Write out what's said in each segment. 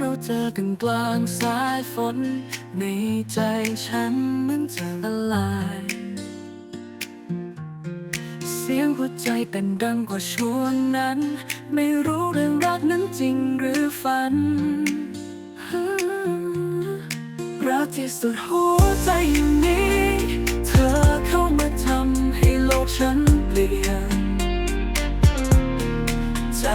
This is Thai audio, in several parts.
เราเจอกันกลางสายฝน ในใจฉันเหมันจะละลาย เสียงหัวใจเต้นดังกว่าช่วงนั้น ไม่รู้เรื่องรักนั้นจริงหรือฝันรักที่สุดหัวใจอย่างนี้ เธอเข้ามาทำให้โลกฉันเปลี่ยนใจ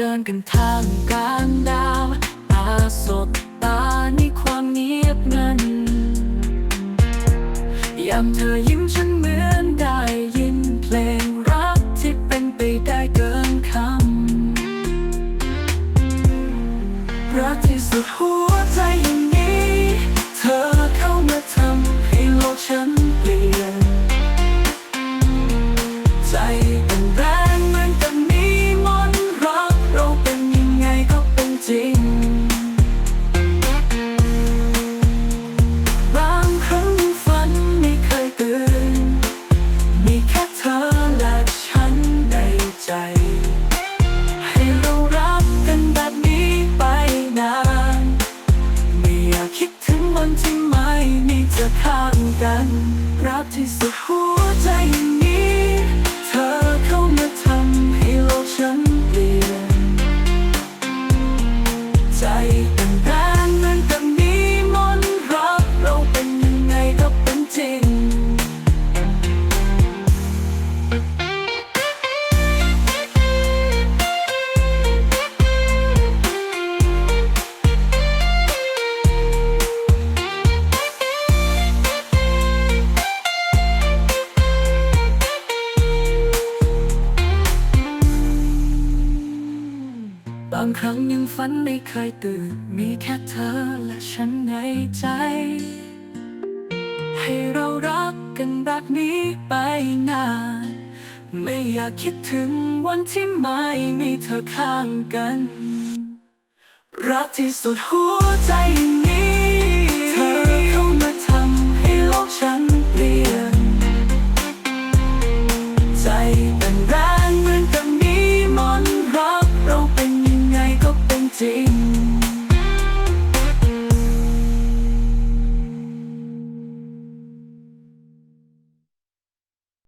เดินกันทางกลางดาวตาสดตาในความเงียบงันยามเธอยิ้มฉันเหมือนได้ยินเพลงรักที่เป็นไปได้เกินคำรักที่สุดหัวใจยัง วันที่ไม่มีจะข้างกัน รักที่สุดหัวใจอย่างนี้ เธอเข้ามาทำให้โลกฉันเปลี่ยนใจางครั้งยังฝันไม่เคยตื่น มีแค่เธอและฉันในใจ ให้เรารักกันแบบนี้ไปนาน ไม่อยากคิดถึงวันที่ไม่มีเธอข้างกัน รักที่สุดหัวใจ